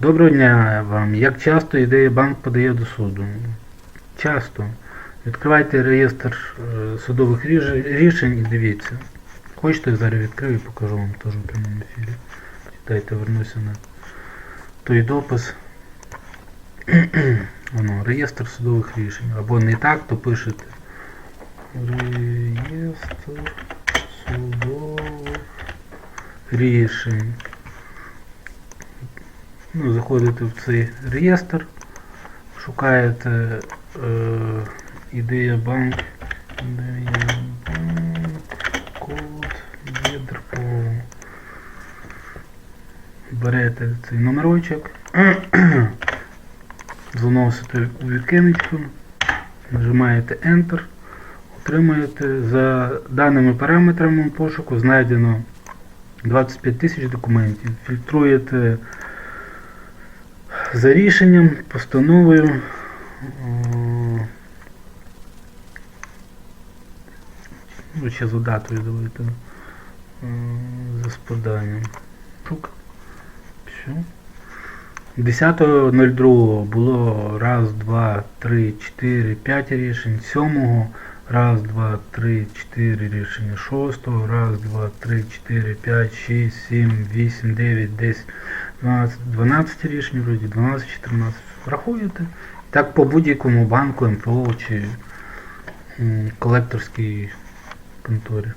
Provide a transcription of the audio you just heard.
Доброго дня вам. Як часто ідея банк подає до суду? Часто. Відкривайте реєстр е, судових рішень і дивіться. Хочете, я зараз відкрию і покажу вам теж в прямому ефірі. Дайте вернуся на той допис. Воно, реєстр судових рішень. Або не так, то пишете. Реєстр судових рішень. Ну, заходите в цей реєстр, шукаєте е, ідея банк, ідея банк, код ЄДРПО. Берете цей номерочок, заносите у вікенечко, нажимаєте Enter, отримуєте за даними параметрами пошуку знайдено 25 тисяч документів. Фільтруєте за рішенням, постановою. Ну, ще за датою давайте. е, За споданням. Шук. Все. 10.02 було раз, два, три, чотири, п'ять рішень. 7 раз, два, три, чотири рішення. 6 раз, два, три, чотири, п'ять, шість, сім, вісім, дев'ять, десять. 12, 12 рішень, вроді 12, 14 рахуєте. Так по будь-якому банку, МФО чи колекторській конторі.